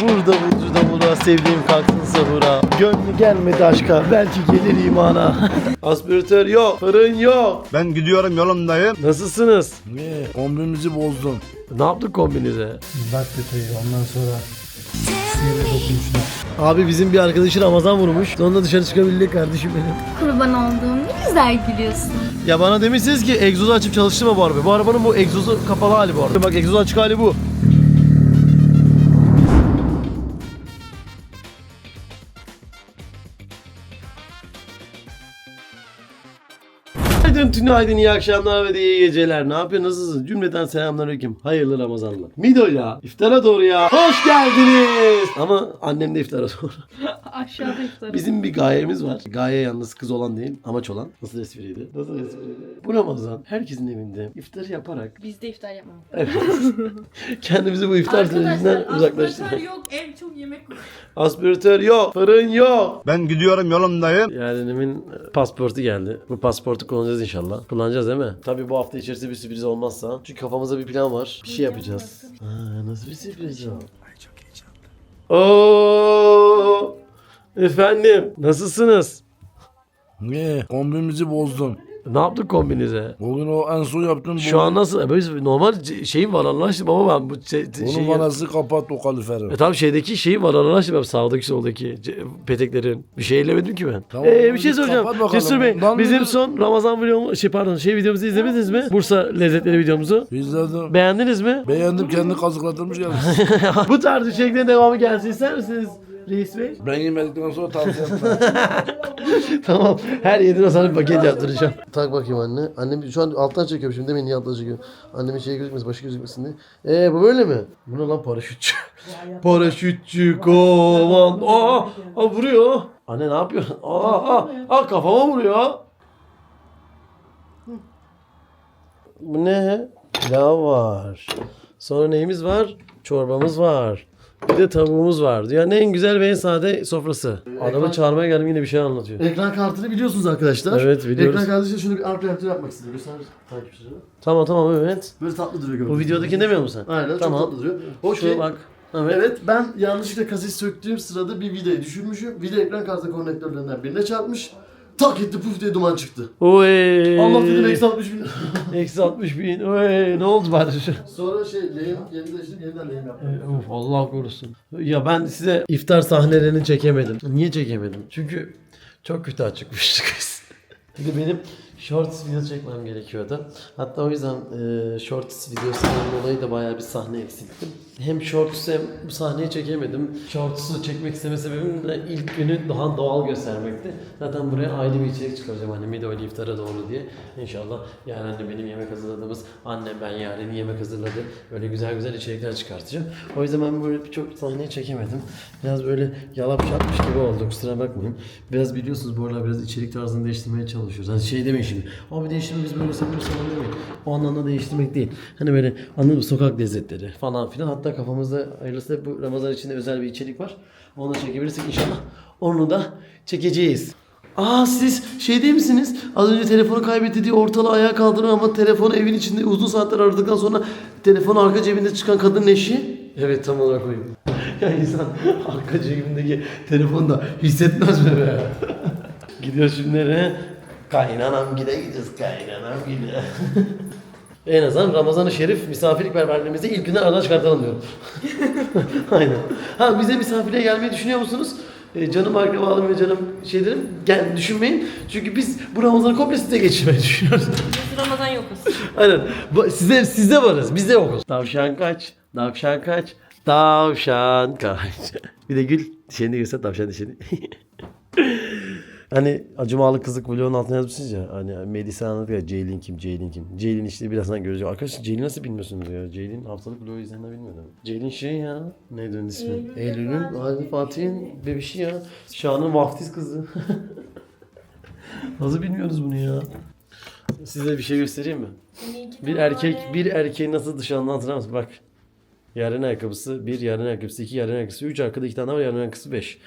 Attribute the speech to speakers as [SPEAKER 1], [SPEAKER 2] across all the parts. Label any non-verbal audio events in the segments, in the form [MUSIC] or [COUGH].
[SPEAKER 1] Burada vücuda vura sevdiğim kalktın sahura. Gönlü gelmedi aşka belki gelir imana. [LAUGHS] Aspiratör yok, fırın yok.
[SPEAKER 2] Ben gidiyorum yolumdayım.
[SPEAKER 1] Nasılsınız?
[SPEAKER 3] Niye? Kombimizi bozdun.
[SPEAKER 1] Ne yaptık kombinize?
[SPEAKER 3] Bak detayı ondan sonra sinirle dokunmuşlar.
[SPEAKER 1] Abi bizim bir arkadaşı Ramazan vurmuş. Sonunda dışarı çıkabildik kardeşim benim.
[SPEAKER 4] Kurban olduğum ne güzel gülüyorsun.
[SPEAKER 1] Ya bana demişsiniz ki egzozu açıp çalıştırma bu araba. Bu arabanın bu egzozu kapalı hali bu arada. Bak egzozu açık hali bu. Günaydın, tünaydın, iyi akşamlar ve iyi geceler. Ne yapıyorsunuz? Nasılsınız? Cümleten selamünaleyküm. Hayırlı Ramazanlar. Mido'yla iftara doğru ya. Hoş geldiniz. Ama annem de iftara doğru. [LAUGHS]
[SPEAKER 4] Aşağıda iftarı.
[SPEAKER 1] Bizim bir gayemiz var. Gaye yalnız kız olan değil, amaç olan. Nasıl espriydi? Nasıl espriydi? Bu Ramazan herkesin evinde iftar yaparak
[SPEAKER 4] Biz de iftar yapmamız.
[SPEAKER 1] evet, [LAUGHS] kendimizi bu iftar sürecinden
[SPEAKER 5] aspiratör yok ev çok yemek var.
[SPEAKER 1] Aspiratör yok, fırın yok.
[SPEAKER 2] Ben gidiyorum yolumdayım.
[SPEAKER 1] Yeğenimin pasportu geldi. Bu pasportu kullanacağız inşallah. Kullanacağız değil mi? Tabii bu hafta içerisinde bir sürpriz olmazsa. Çünkü kafamızda bir plan var. Bir şey yapacağız. Ha, nasıl bir sürpriz o? Oo! Efendim, nasılsınız?
[SPEAKER 3] Niye? Kombimizi bozdun.
[SPEAKER 1] Ne yaptık kombinize?
[SPEAKER 3] Bugün o en son yaptığın bu.
[SPEAKER 1] Şu an nasıl? Böyle normal ce- şeyim var Allah aşkına baba ben bu
[SPEAKER 3] Bunun
[SPEAKER 1] şey
[SPEAKER 3] vanası kapat o kaliferi.
[SPEAKER 1] e tamam şeydeki şeyim var Allah aşkına ben sağdaki soldaki ce- peteklerin bir şey ellemedim ki ben.
[SPEAKER 3] Tamam,
[SPEAKER 1] ee, bir şey soracağım.
[SPEAKER 3] bakalım.
[SPEAKER 1] Cesur Bey
[SPEAKER 3] Bundan
[SPEAKER 1] bizim
[SPEAKER 3] bir-
[SPEAKER 1] son Ramazan videomu şey pardon şey videomuzu izlemediniz mi? Bursa lezzetleri videomuzu.
[SPEAKER 3] İzledim.
[SPEAKER 1] Beğendiniz mi?
[SPEAKER 3] Beğendim kendi kazıklatırmış gelmiş. [LAUGHS]
[SPEAKER 1] bu tarz içeriklerin devamı gelsin ister misiniz? Reis Bey.
[SPEAKER 3] ben yemedikten sonra tavsiye etmem. [LAUGHS]
[SPEAKER 1] tamam. Her yediğine sana bir paket yaptıracağım. Tak bakayım anne. Annem şu an alttan çekiyorum şimdi demeyin niye alttan çekiyorum. Annemin şey gözükmesin, başı gözükmesin diye. Eee bu böyle mi? Bu ne lan paraşütçü? [LAUGHS] paraşütçü kovan. Aa, aa vuruyor. Anne ne yapıyorsun? Aa, aa, aa kafama vuruyor. Bu ne? Pilav var. Sonra neyimiz var? Çorbamız var. Bir de tavuğumuz var. Dünyanın en güzel ve en sade sofrası. Adamı çağırmaya geldim yine bir şey anlatıyor.
[SPEAKER 6] Ekran kartını biliyorsunuz arkadaşlar.
[SPEAKER 1] Evet, biliyoruz.
[SPEAKER 6] Ekran kartı için şöyle bir arka yaptırı yapmak istedim. Göster takipçilerime.
[SPEAKER 1] Tamam tamam evet.
[SPEAKER 6] Böyle tatlı duruyor
[SPEAKER 1] Bu
[SPEAKER 6] gördüğünüz
[SPEAKER 1] videodaki demiyor musun sen?
[SPEAKER 6] Aynen
[SPEAKER 1] Tamam.
[SPEAKER 6] çok tatlı duruyor.
[SPEAKER 1] Şu
[SPEAKER 6] Okey.
[SPEAKER 1] bak. Evet.
[SPEAKER 6] Evet ben yanlışlıkla kaset söktüğüm sırada bir vidayı düşürmüşüm. Vida ekran kartı konnektörlerinden birine çarpmış. Tak etti puf diye duman çıktı.
[SPEAKER 1] Oy.
[SPEAKER 6] Allah dedim eksi 60 bin. [LAUGHS]
[SPEAKER 1] Eksi 60 bin. Oy. Ne oldu bari? [LAUGHS]
[SPEAKER 6] Sonra şey lehim yeni değiştirdim yeniden lehim yaptım.
[SPEAKER 1] Uf, Allah korusun. Ya ben size iftar sahnelerini çekemedim. Niye çekemedim? Çünkü çok kötü çıkmıştık [LAUGHS] biz. Bir de benim shorts video çekmem gerekiyordu. Hatta o yüzden e, shorts videosundan dolayı da bayağı bir sahne eksilttim. Hem shorts hem bu sahneyi çekemedim. Shorts'u çekmek isteme sebebim de ilk günü daha doğal göstermekti. Zaten buraya ayrı bir içerik çıkaracağım hani Mido ile iftara doğru diye. İnşallah yani anne benim yemek hazırladığımız annem ben Yaren'in yemek hazırladı. Böyle güzel güzel içerikler çıkartacağım. O yüzden ben böyle birçok sahneyi çekemedim. Biraz böyle yalap şapmış gibi oldu kusura bakmayın. Biraz biliyorsunuz bu aralar biraz içerik tarzını değiştirmeye çalışıyoruz. Hani şey demeyin şimdi. Abi değiştirme biz böyle seviyoruz falan demeyin. O anlamda değiştirmek değil. Hani böyle anladın mı sokak lezzetleri falan filan. Hatta kafamızda hayırlısı bu Ramazan içinde özel bir içerik var. Onu da çekebilirsek inşallah. Onu da çekeceğiz. Aa siz şey değil misiniz? Az önce telefonu kaybetti diye ortalığı ayağa kaldırıyor ama telefonu evin içinde uzun saatler aradıktan sonra telefon arka cebinde çıkan kadının eşi. Evet tam olarak oyum. [LAUGHS] ya insan arka cebindeki telefonu da hissetmez mi be? Gidiyoruz şimdi nereye? Kaynanam gide gideceğiz kaynanam gide. [LAUGHS] en azından Ramazan-ı Şerif misafirperverliğimizi ilk günden aradan çıkartalım diyorum. [LAUGHS] Aynen. Ha bize misafirliğe gelmeyi düşünüyor musunuz? E, canım akrabalım ve canım şeylerim gel düşünmeyin. Çünkü biz bu Ramazan'ı komple size geçirmeyi düşünüyoruz.
[SPEAKER 5] Biz Ramazan yokuz. [LAUGHS]
[SPEAKER 1] Aynen. Bu- Size sizde varız. Bizde yokuz. Tavşan kaç. Tavşan kaç. Tavşan kaç. Bir de gül. Dişeni göster tavşan dişeni. [LAUGHS] Hani acımalı kızlık vlogun altına yazmışsınız ya. Hani Melisa anlattı ya Ceylin kim, Ceylin kim. Ceylin işte birazdan göreceğiz. Arkadaşlar Ceylin nasıl bilmiyorsunuz ya? Ceylin haftalık vlogu izleyenler bilmiyordu. Ceylin şey ya. Neydi onun ismi?
[SPEAKER 5] Eylül
[SPEAKER 1] Eylül'ün, Ali Fatih'in bebişi ya. Şahan'ın vaftiz kızı. [LAUGHS] nasıl bilmiyorsunuz bunu ya? Size bir şey göstereyim mi? Bir erkek bir erkeğin nasıl dışarıdan hatırlar mısın? Bak. Yarın ayakkabısı, bir yarın ayakkabısı, iki yarın ayakkabısı, üç arkada iki tane var yarın ayakkabısı beş.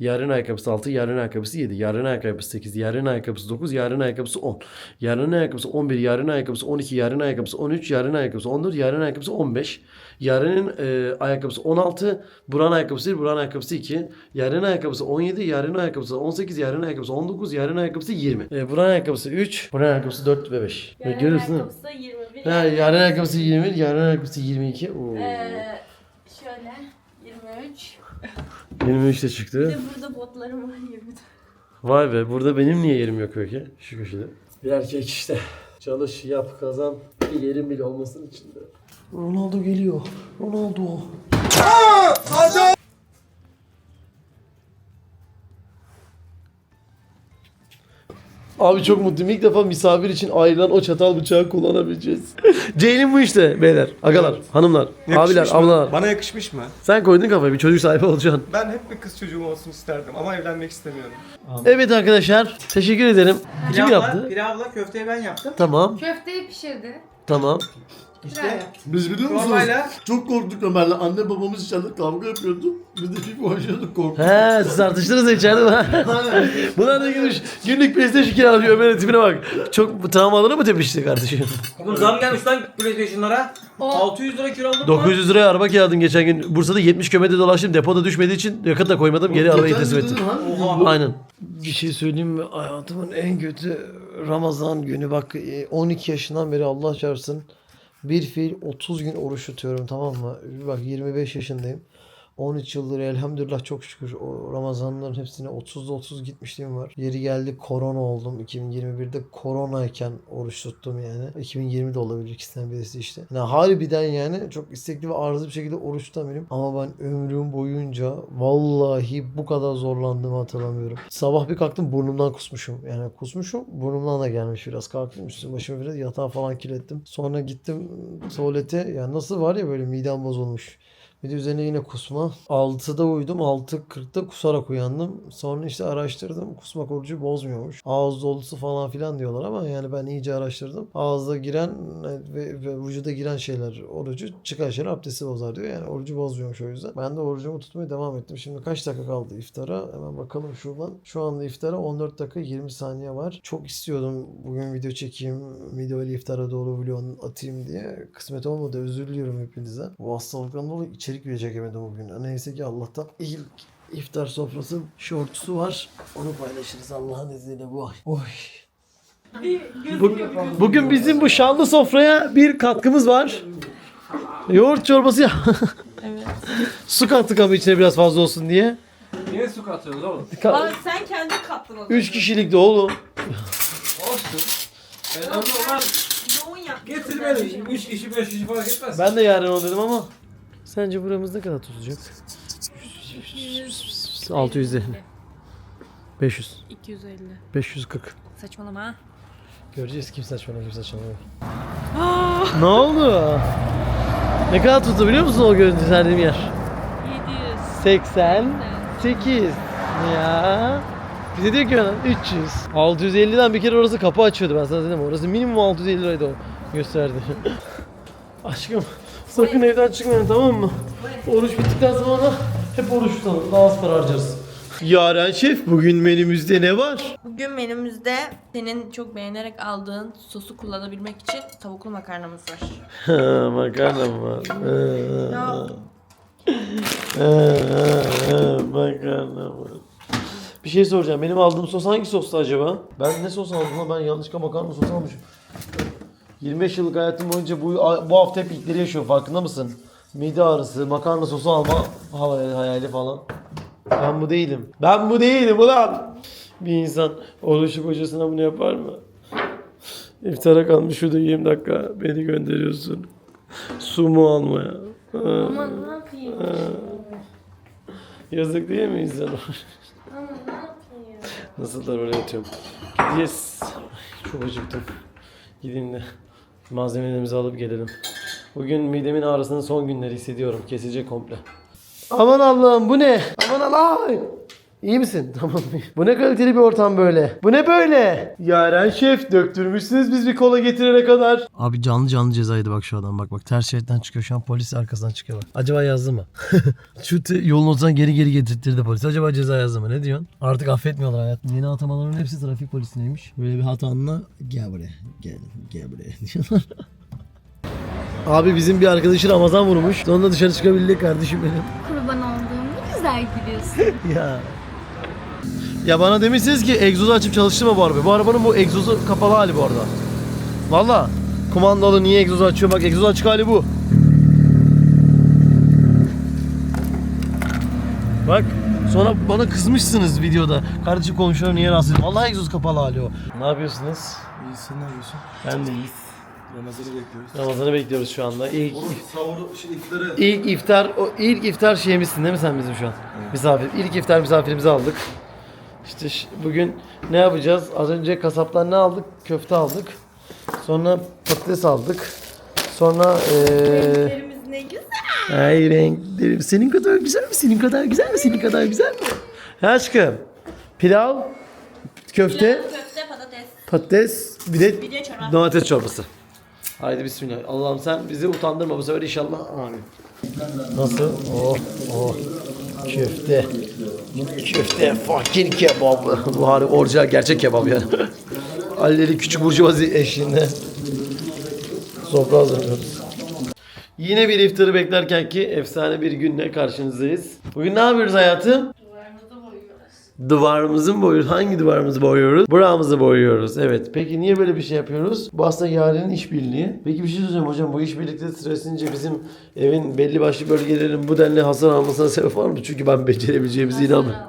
[SPEAKER 1] Yarın ayakkabısı 6, yarın ayakkabısı 7, yarın ayakkabısı 8, yarın ayakkabısı 9, yarın ayakkabısı 10, yarın ayakkabısı 11, yarın ayakkabısı 12, yarın ayakkabısı 13, yarın ayakkabısı 14, yarın ayakkabısı 15, yarının e, ayakkabısı 16, buranın ayakkabısı 1, buranın ayakkabısı 2, yarın ayakkabısı 17, yarın ayakkabısı 18, yarın ayakkabısı 19, yarın ayakkabısı 20. E, buranın ayakkabısı 3, buranın ayakkabısı 4 ve 5. E,
[SPEAKER 5] Yarın
[SPEAKER 1] görüyorsun değil mi?
[SPEAKER 5] ayakkabısı 21.
[SPEAKER 1] Ha, yarın ayakkabısı 21, yarın ayakkabısı 22. Oo.
[SPEAKER 5] Ee, şöyle 23.
[SPEAKER 1] 23 de
[SPEAKER 5] Bir
[SPEAKER 1] çıktı.
[SPEAKER 5] de burada botlarım var 24.
[SPEAKER 1] Vay be burada benim niye yerim yok peki? Şu köşede. Bir erkek işte. Çalış, yap, kazan. Bir yerim bile olmasın içinde. Ronaldo geliyor. Ronaldo. Abi çok mutluyum. İlk defa misafir için ayrılan o çatal bıçağı kullanabileceğiz. [LAUGHS] Ceylin bu işte beyler, agalar, hanımlar, abiler,
[SPEAKER 7] Yakışmış mı?
[SPEAKER 1] ablalar.
[SPEAKER 7] Bana yakışmış mı?
[SPEAKER 1] Sen koydun kafayı bir çocuk sahibi olacaksın.
[SPEAKER 7] Ben hep bir kız çocuğum olsun isterdim ama evlenmek istemiyorum.
[SPEAKER 1] Evet arkadaşlar teşekkür ederim. Kim yaptı?
[SPEAKER 7] Pilavla köfteyi ben yaptım.
[SPEAKER 1] Tamam
[SPEAKER 4] Köfteyi pişirdi.
[SPEAKER 1] tamam.
[SPEAKER 7] İşte
[SPEAKER 6] Biz biliyor musunuz?
[SPEAKER 7] Çorbayla.
[SPEAKER 6] Çok korktuk Ömer'le. Anne babamız içeride kavga yapıyordu. Biz de FIFA oynuyorduk korktuk.
[SPEAKER 1] He siz tartıştınız içeride mi? [LAUGHS] Bunlar da gülmüş. Günlük PlayStation kiralıyor Ömer'in tipine bak. Çok travmalara mı tepişti kardeşim?
[SPEAKER 8] Oğlum zam gelmiş lan PlayStation'lara. 600 lira kiraladın mı?
[SPEAKER 1] 900 liraya araba kiraladım geçen gün. Bursa'da 70 kilometre dolaştım. Depoda düşmediği için yakıt da koymadım. Geri arabayı teslim ettim. Aynen. Bir şey söyleyeyim mi? Hayatımın en kötü Ramazan günü. Bak e, 12 yaşından beri Allah çarpsın. Bir fiil 30 gün oruç tutuyorum tamam mı? Bak 25 yaşındayım. 13 yıldır elhamdülillah çok şükür o Ramazanların hepsine 30'da 30 gitmişliğim var. Yeri geldi korona oldum. 2021'de koronayken oruç tuttum yani. 2020'de olabilir ikisinden birisi işte. Yani harbiden yani çok istekli ve arzu bir şekilde oruç tutamıyorum. Ama ben ömrüm boyunca vallahi bu kadar zorlandığımı hatırlamıyorum. Sabah bir kalktım burnumdan kusmuşum. Yani kusmuşum burnumdan da gelmiş biraz. Kalktım üstüm başımı biraz yatağa falan kilitledim. Sonra gittim tuvalete. Yani nasıl var ya böyle midem bozulmuş. Bir de üzerine yine kusma. 6'da uyudum. 6.40'da kusarak uyandım. Sonra işte araştırdım. Kusmak orucu bozmuyormuş. Ağız dolusu falan filan diyorlar ama yani ben iyice araştırdım. Ağızda giren ve, ve vücuda giren şeyler orucu çıkan şeyler abdesti bozar diyor. Yani orucu bozmuyormuş o yüzden. Ben de orucumu tutmaya devam ettim. Şimdi kaç dakika kaldı iftara? Hemen bakalım şuradan. Şu anda iftara 14 dakika 20 saniye var. Çok istiyordum bugün video çekeyim. Video ile iftara doğru vlog atayım diye. Kısmet olmadı. Özür diliyorum hepinize. Bu hastalıktan dolayı içerik bile çekemedim bugün. Neyse ki Allah'tan ilk iftar sofrası şortusu var. Onu paylaşırız Allah'ın izniyle bu ay. Oy. Bu- bugün bizim bu şanlı sofraya bir katkımız var. Yoğurt çorbası ya.
[SPEAKER 5] Evet.
[SPEAKER 1] Su kattık ama içine biraz fazla olsun diye.
[SPEAKER 8] Niye su katıyorsunuz oğlum?
[SPEAKER 1] Ka-
[SPEAKER 5] Aa, sen kendi kattın o zaman.
[SPEAKER 1] Üç kişilik de oğlum.
[SPEAKER 8] Olsun. Önemli olan
[SPEAKER 5] Yoğun yap.
[SPEAKER 8] getirmedim. 3 kişi 5 kişi fark etmez.
[SPEAKER 1] Ben de yarın onu dedim ama. Sence buramız ne kadar tutacak? 650. 500.
[SPEAKER 4] 250.
[SPEAKER 1] 540.
[SPEAKER 4] Saçmalama.
[SPEAKER 1] Göreceğiz kim saçmalıyor kim saçmalıyor. ne oldu? Ne kadar tuttu biliyor musun o gösterdiğim yer?
[SPEAKER 4] 700.
[SPEAKER 1] 88. Ya. Bize diyor ki bana 300. 650'den bir kere orası kapı açıyordu ben sana dedim. Orası minimum 650 liraydı o gösterdi. [LAUGHS] Aşkım sakın evden çıkmayın tamam mı? Oruç bittikten sonra hep oruç tutalım. Daha az para harcarız. Yaren Şef bugün menümüzde ne var?
[SPEAKER 5] Bugün menümüzde senin çok beğenerek aldığın sosu kullanabilmek için tavuklu makarnamız var.
[SPEAKER 1] Ha, Makarna mı var?
[SPEAKER 5] Ya.
[SPEAKER 1] Ha, ha, ha, Makarna var. Bir şey soracağım. Benim aldığım sos hangi sostu acaba? Ben ne sos aldım lan? Ben yanlışlıkla makarna sosu almışım. 25 yıllık hayatım boyunca bu, bu hafta hep ilkleri yaşıyor. Farkında mısın? Mide ağrısı, makarna sosu alma hayali falan. Ben bu değilim. Ben bu değilim ulan. Bir insan oruçlu kocasına bunu yapar mı? İftara kalmış şurada 20 dakika beni gönderiyorsun. Su mu almaya? Ha,
[SPEAKER 5] Aman ne yapayım?
[SPEAKER 1] Yazık değil mi insana?
[SPEAKER 5] Aman ne yapayım?
[SPEAKER 1] Nasıllar oraya atıyorum. Yes. Çok acıktım. Gideyim de malzemelerimizi alıp gelelim. Bugün midemin ağrısının son günleri hissediyorum. Kesilecek komple. Aman Allah'ım bu ne? Aman Allah'ım. İyi misin? [LAUGHS] Tamam. Bu ne kaliteli bir ortam böyle. Bu ne böyle? Yaren şef döktürmüşsünüz biz bir kola getirene kadar. Abi canlı canlı cezaydı bak şu adam bak bak ters şeritten çıkıyor şu an polis arkasından çıkıyor bak. Acaba yazdı mı? [LAUGHS] şu yolun ortasından geri geri getirtirdi polis. Acaba ceza yazdı mı? Ne diyorsun? Artık affetmiyorlar hayat. Yeni atamaların hepsi trafik polisineymiş. Böyle bir hatanla gel buraya gel gel buraya [LAUGHS] diyorlar. Abi bizim bir arkadaşı Ramazan vurmuş. Sonunda dışarı çıkabildik kardeşim benim.
[SPEAKER 9] Kurban olduğum ne güzel gülüyorsun.
[SPEAKER 1] Ya. Ya bana demişsiniz ki egzozu açıp çalıştırma bu arabayı. Bu arabanın bu egzozu kapalı hali bu arada. Valla. Kumandalı niye egzozu açıyor? Bak egzozu açık hali bu. Bak. Sonra bana kızmışsınız videoda. Kardeşim komşuları niye rahatsız ediyorsun? Vallahi egzoz kapalı hali o. Ne yapıyorsunuz?
[SPEAKER 3] İyi sen ne yapıyorsun?
[SPEAKER 1] Ben de iyiyiz.
[SPEAKER 3] Ramazan'ı bekliyoruz.
[SPEAKER 1] Ramazan'ı bekliyoruz şu anda. İlk,
[SPEAKER 3] Sahuru, şey iftarı.
[SPEAKER 1] İlk iftar o ilk iftar şeyimizsin değil mi sen bizim şu an? Misafir. İlk iftar misafirimizi aldık. İşte bugün ne yapacağız? Az önce kasaptan ne aldık? Köfte aldık. Sonra patates aldık. Sonra
[SPEAKER 5] Ellerimiz ne güzel.
[SPEAKER 1] Ay renklerim. Senin kadar güzel mi? Senin kadar güzel mi? Senin kadar güzel mi? Ha aşkım. Pilav, köfte,
[SPEAKER 5] Köfte patates.
[SPEAKER 1] patates, bir de
[SPEAKER 5] Bir de çorap.
[SPEAKER 1] domates çorbası. Haydi bismillah. Allah'ım sen bizi utandırma bu sefer inşallah. Amin. Nasıl? Oh, oh. Köfte. Köfte fucking kebap. Bu harbi orijinal gerçek kebap yani. [LAUGHS] Ali'li küçük burjuvazi eşliğinde. Sofra hazırlıyoruz. Yine bir iftarı beklerken ki efsane bir günle karşınızdayız. Bugün ne yapıyoruz hayatım? Duvarımızı mı boyuyoruz? Hangi duvarımızı boyuyoruz? Buramızı boyuyoruz. Evet. Peki niye böyle bir şey yapıyoruz? Bu aslında Yaren'in işbirliği. Peki bir şey söyleyeceğim hocam. Bu işbirlikte süresince bizim evin belli başlı bölgelerin bu denli hasar almasına sebep var mı? Çünkü ben becerebileceğimize inanmıyorum.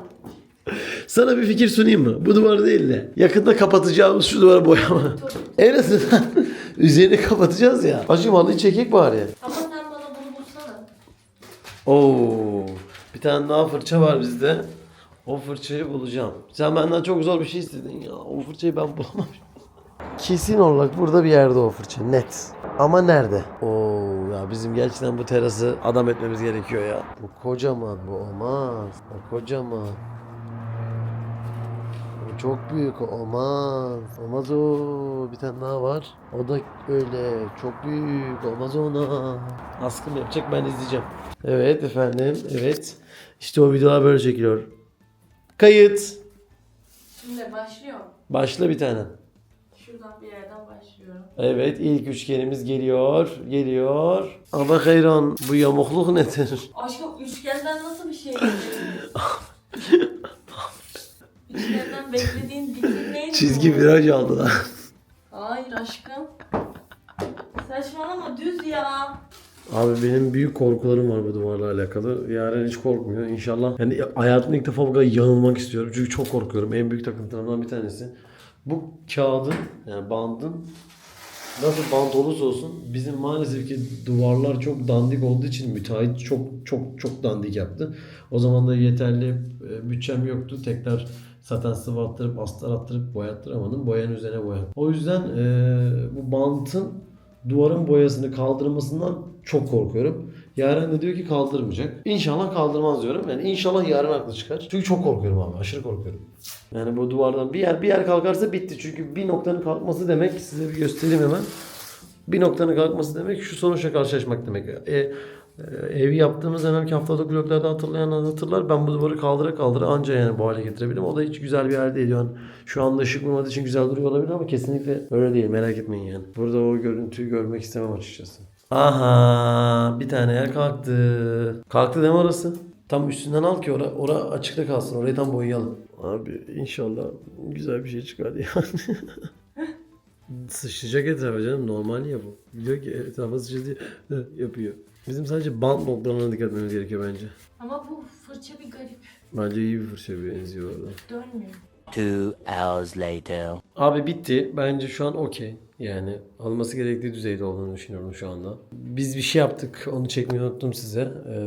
[SPEAKER 1] [LAUGHS] Sana bir fikir sunayım mı? Bu duvarı değil de yakında kapatacağımız şu duvarı boyama. [LAUGHS] en azından [LAUGHS] üzerini kapatacağız ya. Acım halıyı çekek bari.
[SPEAKER 5] Ama sen bana bunu bulsana.
[SPEAKER 1] Oo, bir tane daha fırça var bizde. O fırçayı bulacağım. Sen benden çok zor bir şey istedin ya. O fırçayı ben bulamam. Kesin olarak burada bir yerde o fırça. Net. Ama nerede? Oo ya bizim gerçekten bu terası adam etmemiz gerekiyor ya. Bu kocaman bu olmaz. O kocaman. O çok büyük olmaz. Olmaz o. Bir tane daha var. O da öyle. Çok büyük. Olmaz ona. Askım yapacak ben izleyeceğim. Evet efendim. Evet. İşte o videolar böyle çekiliyor. Kayıt.
[SPEAKER 5] Şimdi başlıyor.
[SPEAKER 1] Başla bir tane.
[SPEAKER 5] Şuradan bir yerden başlıyorum.
[SPEAKER 1] Evet ilk üçgenimiz geliyor. Geliyor. Ama hayran bu yamukluk nedir?
[SPEAKER 5] Aşkım üçgenden nasıl bir şey [LAUGHS] Üçgenden beklediğin diklik neydi?
[SPEAKER 1] Çizgi
[SPEAKER 5] bu?
[SPEAKER 1] viraj aldı lan.
[SPEAKER 5] Hayır aşkım. Saçmalama düz ya.
[SPEAKER 1] Abi benim büyük korkularım var bu duvarla alakalı. Yaren hiç korkmuyor. İnşallah yani hayatımda ilk defa bu kadar yanılmak istiyorum. Çünkü çok korkuyorum. En büyük takıntılarımdan bir tanesi. Bu kağıdın yani bandın nasıl bant olursa olsun bizim maalesef ki duvarlar çok dandik olduğu için müteahhit çok çok çok dandik yaptı. O zaman da yeterli e, bütçem yoktu. Tekrar zaten sıvı attırıp astar attırıp boyattıramadım. Boyanın üzerine boyadım. O yüzden e, bu bantın duvarın boyasını kaldırmasından çok korkuyorum. Yaren de diyor ki kaldırmayacak. İnşallah kaldırmaz diyorum. Yani inşallah yarın haklı çıkar. Çünkü çok korkuyorum abi. Aşırı korkuyorum. Yani bu duvardan bir yer bir yer kalkarsa bitti. Çünkü bir noktanın kalkması demek size bir göstereyim hemen. Bir noktanın kalkması demek şu sonuçla karşılaşmak demek. E, e, evi yaptığımız dönemki haftalık vloglarda hatırlayanlar hatırlar. Ben bu duvarı kaldıra kaldıra anca yani bu hale getirebildim. O da hiç güzel bir yer değil. Yani şu anda ışık vurmadığı için güzel duruyor olabilir ama kesinlikle öyle değil. Merak etmeyin yani. Burada o görüntüyü görmek istemem açıkçası. Aha bir tane yer kalktı. Kalktı değil mi orası? Tam üstünden al ki ora, ora açıkta kalsın. Orayı tam boyayalım. Abi inşallah güzel bir şey çıkar yani. [LAUGHS] Sıçrayacak etrafa canım normal ya bu. Biliyor ki etrafa sıçradı [LAUGHS] yapıyor. Bizim sadece bant noktalarına dikkat etmemiz gerekiyor bence.
[SPEAKER 5] Ama bu fırça bir garip.
[SPEAKER 1] Bence iyi bir fırça bir benziyor orada.
[SPEAKER 5] Dönmüyor.
[SPEAKER 10] Two hours later.
[SPEAKER 1] Abi bitti. Bence şu an okey. Yani alması gerektiği düzeyde olduğunu düşünüyorum şu anda. Biz bir şey yaptık. Onu çekmeyi unuttum size. Ee,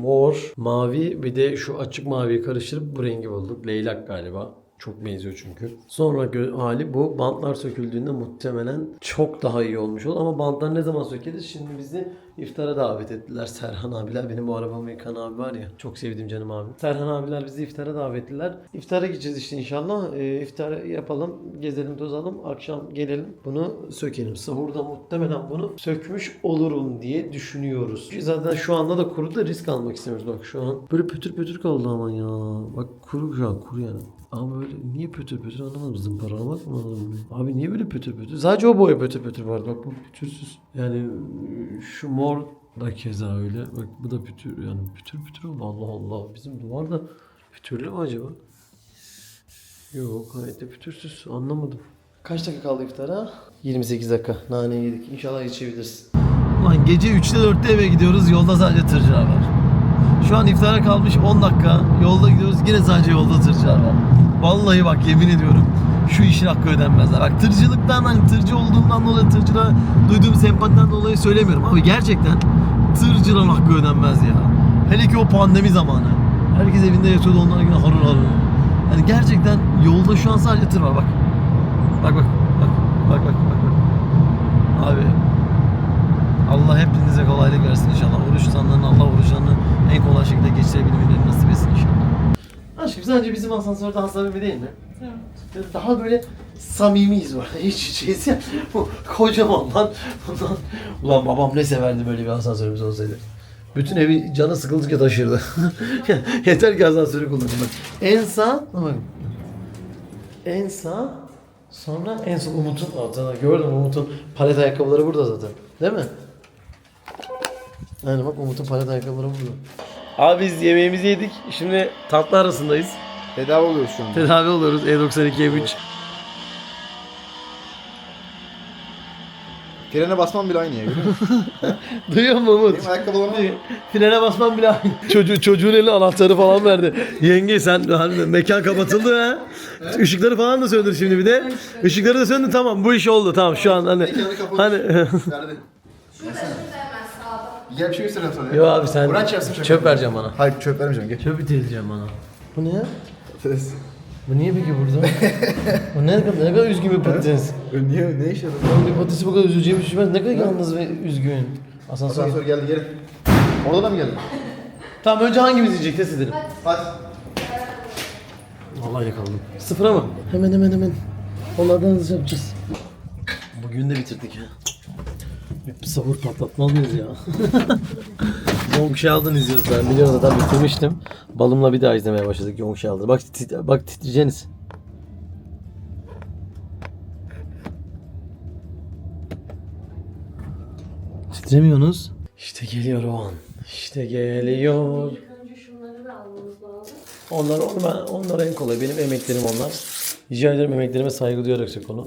[SPEAKER 1] mor, mavi bir de şu açık maviyi karıştırıp bu rengi bulduk. Leylak galiba. Çok benziyor çünkü. Sonra gö- hali bu. Bantlar söküldüğünde muhtemelen çok daha iyi olmuş olur. Ama bantlar ne zaman sökeriz? Şimdi bizi iftara davet ettiler Serhan abiler. Benim bu arabamı yıkan abi var ya. Çok sevdiğim canım abi. Serhan abiler bizi iftara davetliler. İftara gideceğiz işte inşallah. Ee, iftar yapalım, gezelim, tozalım. Akşam gelelim. Bunu sökelim. Sahurda muhtemelen bunu sökmüş olurum diye düşünüyoruz. Zaten şu anda da kuru da risk almak istemiyoruz. Bak şu an böyle pötür pötür kaldı ama ya. Bak kuru şu an kuru yani. Ama böyle niye pötür pötür anlamadım. Zımparalamak mı anlamadım. Abi niye böyle pötür pötür? Sadece o boya pötür pötür vardı. Bak bu pütürsüz. Yani şu mor da keza öyle. Bak bu da pütür. Yani pütür pütür oldu. Allah Allah. Bizim duvar da pütürlü mü acaba? Yok gayet de pütürsüz. Anlamadım. Kaç dakika kaldı iftara? 28 dakika. Nane yedik. İnşallah yetişebiliriz. Ulan gece 3'te 4'te eve gidiyoruz. Yolda sadece tırcılar var. Şu an iftara kalmış 10 dakika. Yolda gidiyoruz. Yine sadece yolda tırcılar var. Vallahi bak yemin ediyorum. Şu işin hakkı ödenmezler. Bak tırcılıktan hani tırcı olduğumdan dolayı tırcılara duyduğum sempatiden dolayı söylemiyorum. Abi gerçekten tırcıların hakkı ödenmez ya. Hele ki o pandemi zamanı. Herkes evinde yatıyordu onlara yine harır harır. Yani gerçekten yolda şu an sadece tır var bak. Bak bak bak bak bak bak bak. Abi Allah hepinize kolaylık versin inşallah. Oruç tutanların Allah oruçlarını en kolay şekilde geçirebilmelerini nasip etsin inşallah. Aşkım sence bizim asansör daha samimi değil mi? Evet. Daha böyle samimiyiz var. [LAUGHS] Hiç şeyiz ya. Bu kocaman lan. Bundan. Ulan babam ne severdi böyle bir asansörümüz olsaydı. Bütün evi canı sıkıldıkça taşırdı. [LAUGHS] Yeter ki asansörü kullanın. Bak. En sağ, bak. En sağ, sonra en son Umut'un altına. Gördüm Umut'un palet ayakkabıları burada zaten. Değil mi? Aynen bak Umut'un palet ayakkabıları burada. Abi biz yemeğimizi yedik. Şimdi tatlı arasındayız.
[SPEAKER 2] Tedavi oluyoruz şu anda.
[SPEAKER 1] Tedavi oluyoruz E92 M3.
[SPEAKER 2] Frene basmam bile aynı ya. görüyor musun? [LAUGHS]
[SPEAKER 1] Duyuyor musun Umut?
[SPEAKER 2] Benim ayakkabılarıma
[SPEAKER 1] Frene basmam bile aynı. Çocuğu, çocuğun eline anahtarı falan verdi. Yenge sen mekan kapatıldı ha. Işıkları falan da söndür şimdi bir de. Işıkları da söndür tamam bu iş oldu tamam şu an hani.
[SPEAKER 2] Mekanı kapalı.
[SPEAKER 1] Hani
[SPEAKER 2] Nerede? Gel bir şey göstereyim sana.
[SPEAKER 1] Yo abi sen
[SPEAKER 2] Bırak yersin çöp.
[SPEAKER 1] çöp vereceğim bana.
[SPEAKER 2] Hayır çöp vermeyeceğim gel.
[SPEAKER 1] Çöp iteceğim bana. Bu ne ya?
[SPEAKER 2] Patates.
[SPEAKER 1] Bu niye peki burada? bu ne kadar, ne kadar üzgün bir patates.
[SPEAKER 2] Niye? Ne işe yaradı?
[SPEAKER 1] Ben bir patatesi bu kadar üzüleceğimi düşünmez. Ne kadar yalnız ve üzgün. Asansör.
[SPEAKER 2] Asansör geldi gel. Oradan da mı geldin?
[SPEAKER 1] Tamam önce hangimiz yiyecek test edelim.
[SPEAKER 2] Hadi.
[SPEAKER 1] Vallahi yakaladım. Sıfıra mı? Hemen hemen hemen. Onlardan hızlı yapacağız. Bugün de bitirdik ha. Bir sahur patlatmalıyız ya. [LAUGHS] Young Sheldon izliyoruz ben biliyorum zaten bitirmiştim. Balımla bir daha izlemeye başladık Young Sheldon. Bak, tit- bak titreyeceğiniz. Titremiyorsunuz. İşte geliyor o an. İşte geliyor. Onlar, ben, onlar en kolay. Benim emeklerim onlar. Rica ederim emeklerime saygı duyarak sök onu.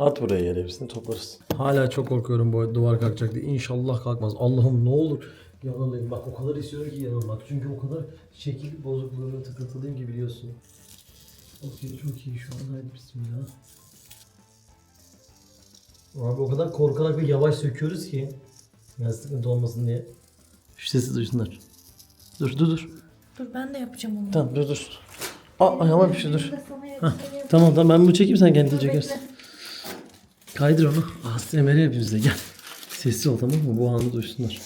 [SPEAKER 1] At buraya yer hepsini toplarız. Hala çok korkuyorum bu duvar kalkacak diye. İnşallah kalkmaz. Allah'ım ne olur yanılayım. Bak o kadar istiyorum ki yanılmak. Çünkü o kadar şekil bozukluğuna tıkıntılıyım ki biliyorsun. Okey çok iyi şu an. Haydi bismillah. Abi o kadar korkarak ve yavaş söküyoruz ki. Yani sıkıntı olmasın diye. Şu sesi duysunlar. Dur dur dur.
[SPEAKER 5] Dur ben de yapacağım onu.
[SPEAKER 1] Tamam dur dur. Aa ayağıma bir şey dur.
[SPEAKER 9] Yakışır.
[SPEAKER 1] Tamam tamam ben bunu çekeyim sen kendin çekersin. Kaydır onu. ASMR yapayım size gel. Sessiz ol tamam mı? Bu anı duysunlar.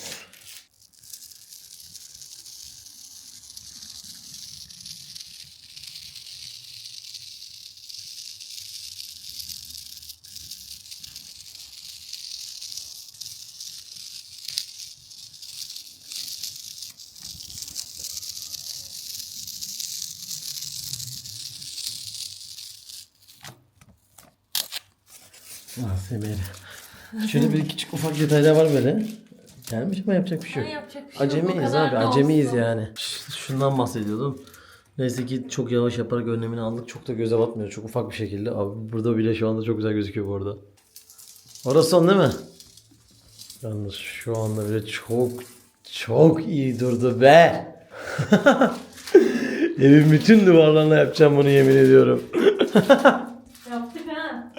[SPEAKER 1] ASMR. Şöyle bir küçük ufak detaylar var böyle. Gelmiş ama yapacak bir şey yok.
[SPEAKER 5] yapacak bir şey yok. O
[SPEAKER 1] Acemiyiz
[SPEAKER 5] kadar
[SPEAKER 1] abi
[SPEAKER 5] da
[SPEAKER 1] acemiyiz
[SPEAKER 5] olsun.
[SPEAKER 1] yani. Ş- Şundan bahsediyordum. Neyse ki çok yavaş yaparak önlemini aldık. Çok da göze batmıyor. Çok ufak bir şekilde. Abi burada bile şu anda çok güzel gözüküyor bu arada. Orası son değil mi? Yalnız şu anda bile çok çok iyi durdu be. [LAUGHS] Evin bütün duvarlarına yapacağım bunu yemin ediyorum. [LAUGHS]
[SPEAKER 5] Yaptık ha.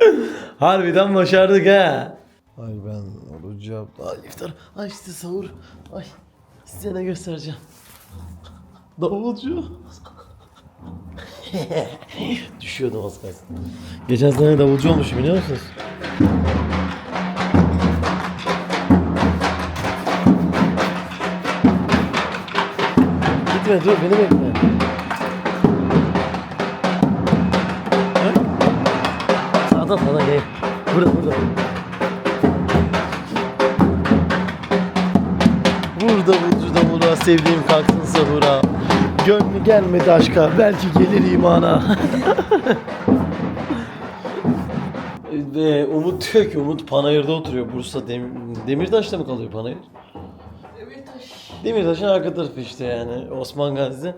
[SPEAKER 1] Harbiden başardık ha. Ay ben yapacağım. Ay iftar. Ay işte sahur. Ay size ne göstereceğim. Davulcu. [LAUGHS] Düşüyordum az kalsın. Geçen sene davulcu olmuşum biliyor musunuz? Gitme dur beni bekle. Sana sana gel. Burada burada. Burada burada burada sevdiğim kalksın sahura. Gönlü gelmedi aşka belki gelir imana. [LAUGHS] Ve Umut diyor ki Umut Panayır'da oturuyor Bursa Dem Demirtaş'ta mı kalıyor Panayır? Demirtaş. Demirtaş'ın arka tarafı işte yani Osman Gazi'de.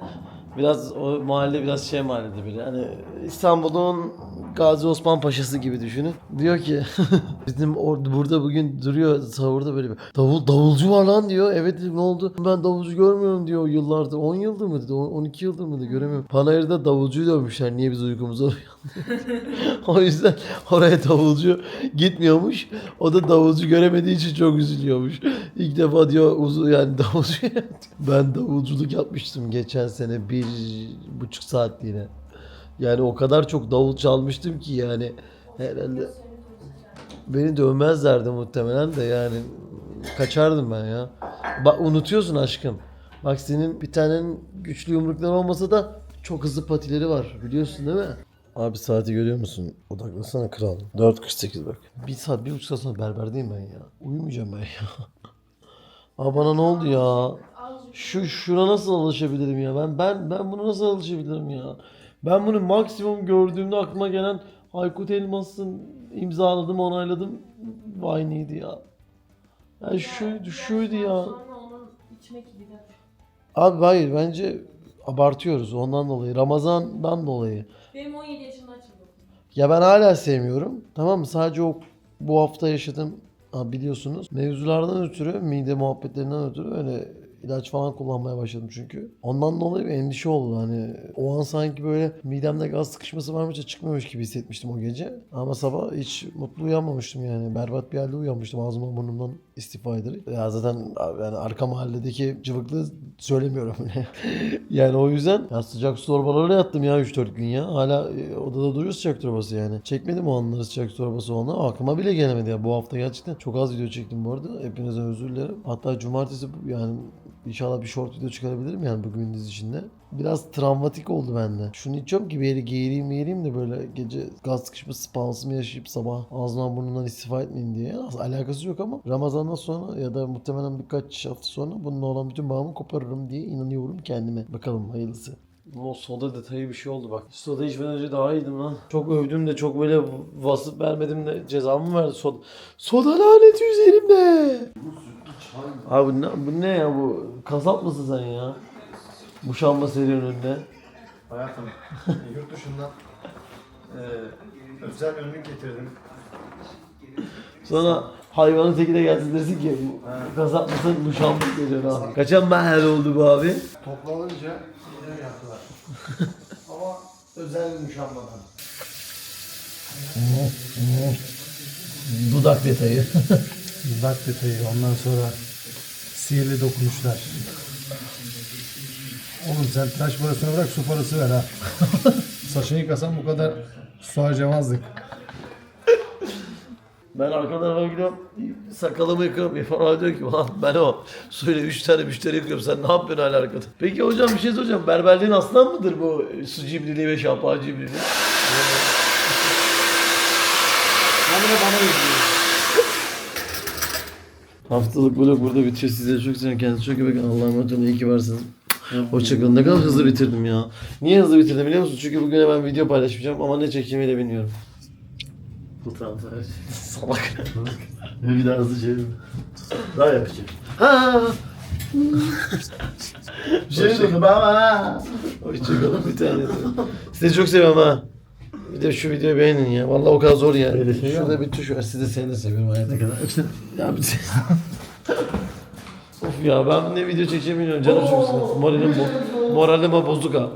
[SPEAKER 1] Biraz o mahalle biraz şey mahallede bile. Hani İstanbul'un Gazi Osman Paşası gibi düşünün. Diyor ki [LAUGHS] bizim orada burada bugün duruyor sahurda böyle bir davul davulcu var lan diyor. Evet dedim ne oldu? Ben davulcu görmüyorum diyor yıllardır. 10 yıldır mı dedi? 12 yıldır mı dedi? Göremiyorum. Panayır'da davulcuyu dövmüşler. Niye biz uykumuza uyandık? [LAUGHS] o yüzden oraya davulcu gitmiyormuş. O da davulcu göremediği için çok üzülüyormuş. İlk defa diyor uzun yani davulcu [LAUGHS] ben davulculuk yapmıştım geçen sene bir buçuk saatliğine. Yani o kadar çok davul çalmıştım ki yani herhalde beni dövmezlerdi muhtemelen de yani kaçardım ben ya. Bak unutuyorsun aşkım. Bak senin bir tanenin güçlü yumrukları olmasa da çok hızlı patileri var biliyorsun değil mi? Abi saati görüyor musun? Odaklasana kral. 4.48 bak. Bir saat, bir buçuk saat sonra berberdeyim ben ya. Uyumayacağım ben ya. Abi bana ne oldu ya? Şu şuna nasıl alışabilirim ya? Ben ben ben bunu nasıl alışabilirim ya? Ben bunu maksimum gördüğümde aklıma gelen Aykut Elmas'ın imzaladım, onayladım. Vine'iydi ya. Ya şuydu, şuydu ya. Abi hayır bence abartıyoruz ondan dolayı. Ramazan'dan dolayı.
[SPEAKER 9] Benim 17 yaşında açıldı.
[SPEAKER 1] Ya ben hala sevmiyorum. Tamam mı? Sadece o bu hafta yaşadığım ha biliyorsunuz mevzulardan ötürü mide muhabbetlerinden ötürü öyle ilaç falan kullanmaya başladım çünkü. Ondan dolayı bir endişe oldu hani o an sanki böyle midemde gaz sıkışması varmış da çıkmıyormuş gibi hissetmiştim o gece. Ama sabah hiç mutlu uyanmamıştım yani. Berbat bir halde uyanmıştım ağzımdan burnumdan istifa ederek. Ya zaten yani arka mahalledeki cıvıklığı söylemiyorum bile. [LAUGHS] yani o yüzden ya sıcak su torbalarıyla yattım ya 3-4 gün ya. Hala e, odada duruyor sıcak torbası yani. Çekmedim o anları sıcak torbası olanlar. Aklıma bile gelemedi ya. Bu hafta gerçekten çok az video çektim bu arada. Hepinizden özür dilerim. Hatta cumartesi yani inşallah bir short video çıkarabilirim yani bugün dizi içinde. Biraz travmatik oldu bende. Şunu içiyorum ki bir yeri geğireyim geğireyim de böyle gece gaz sıkışması spazmı yaşayıp sabah ağzından burnundan istifa etmeyin diye. Aslında alakası yok ama Ramazan'dan sonra ya da muhtemelen birkaç hafta sonra bununla olan bütün bağımı koparırım diye inanıyorum kendime. Bakalım hayırlısı. O soda detayı bir şey oldu bak. Soda içmeden önce daha iyiydim lan. Çok övdüm de çok böyle vasıf vermedim de cezamı verdi soda. Soda laneti üzerimde. Abi bu ne, bu ne ya bu? Kasap mısın sen ya? Muşamba serinin önünde.
[SPEAKER 2] Hayatım [LAUGHS] yurt dışından e, özel önlük getirdim.
[SPEAKER 1] Sonra hayvanın teki de gelsin dersin ki bu kasap mısın muşamba geliyor abi. Kaçan mahal oldu bu abi?
[SPEAKER 2] Toplanınca yine yaptılar. [LAUGHS] Ama özel muşambadan.
[SPEAKER 1] Dudak detayı. [LAUGHS]
[SPEAKER 3] Dudak detayı ondan sonra sihirli dokunuşlar. Oğlum sen tıraş parasını bırak su parası ver ha. [LAUGHS] Saçını yıkasan bu kadar su harcamazdık.
[SPEAKER 1] Ben arka tarafa gidiyorum. Sakalımı yıkıyorum. İrfan abi diyor ki ulan ben o suyla 3 tane müşteri yıkıyorum. Sen ne yapıyorsun hala arkada? Peki hocam bir şey soracağım. Berberliğin aslan mıdır bu su cibriliği ve şampuan cibriliği? Haftalık vlog burada bitiyor. Size çok seviyorum. Kendinize çok iyi bakın. Allah'a emanet olun. İyi ki varsınız. Hoşçakalın. Ne kadar hızlı bitirdim ya. Niye hızlı bitirdim biliyor musun? Çünkü bugün hemen video paylaşmayacağım ama ne çekeceğimi de bilmiyorum. [LAUGHS] Salak. bir daha hızlı çevirme. Daha yapacağım. Ha. bir şey baba. Hoşçakalın bir tane. Sizi çok seviyorum ha. Bir de şu videoyu beğenin ya. Vallahi o kadar zor ya. Şurada bir tuş var. Sizi de seni de seviyorum hayata kadar. [LAUGHS] ya bir Of ya ben ne video çekeceğimi bilmiyorum. Canım çok sıkıldı. Moralim, bo moralim bozuk ha.